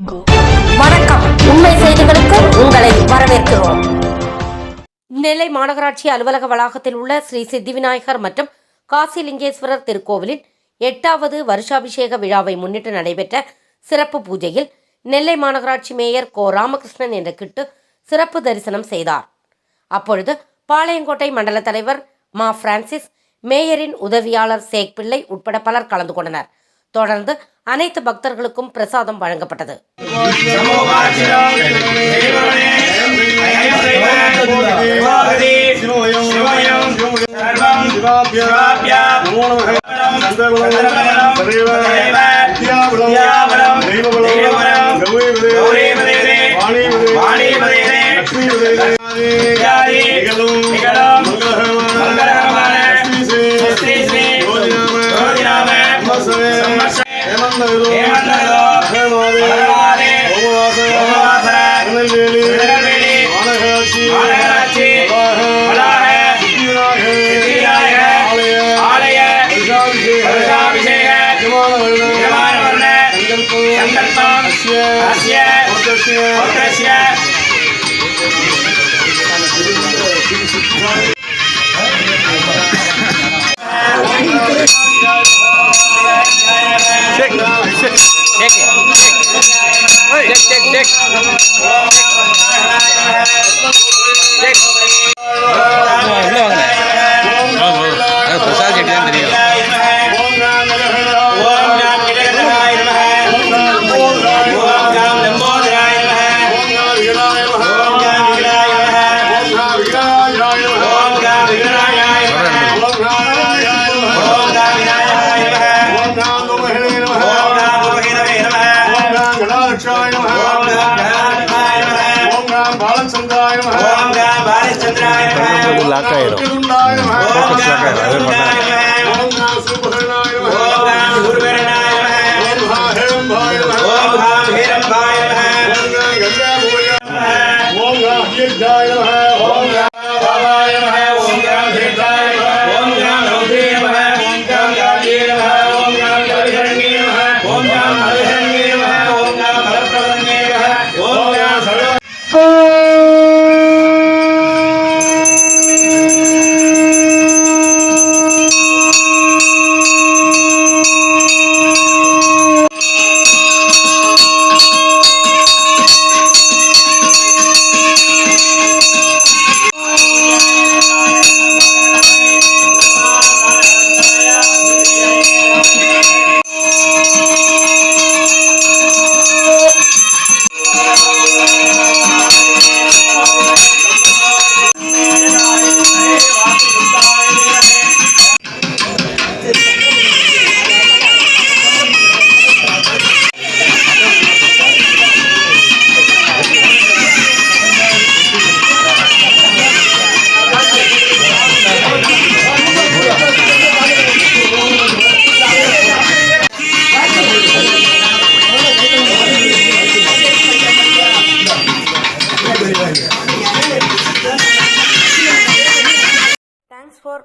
வணக்கம். உண்மை செய்திகளுக்கு உங்களை வரவேற்கிறோம். நெல்லை மாநகராட்சி அலுவலக வளாகத்தில் உள்ள ஸ்ரீ சித்திவிநாயகர் மற்றும் காசிலிங்கேஸ்வரர் திருக்கோவிலின் எட்டாவது வருஷாபிஷேக விழாவை முன்னிட்டு நடைபெற்ற சிறப்பு பூஜையில் நெல்லை மாநகராட்சி மேயர் கோ. ராமகிருஷ்ணன் என்ற கிட்டு சிறப்பு தரிசனம் செய்தார். அப்பொழுது பாளையங்கோட்டை மண்டல தலைவர் மா. பிரான்சிஸ் மேயரின் உதவியாளர் சேக் பிள்ளை உட்பட பலர் கலந்து கொண்டனர். தொடர்ந்து அனைத்து பக்தர்களுக்கும் பிரசாதம் வழங்கப்பட்டது. Dick, dick, dick. Dick. Lock ஆயிரும் ஃபோக்கஸ் லாக் ஆயிரும் அதே பண்ணா தேங்க்ஸ் ஃபார்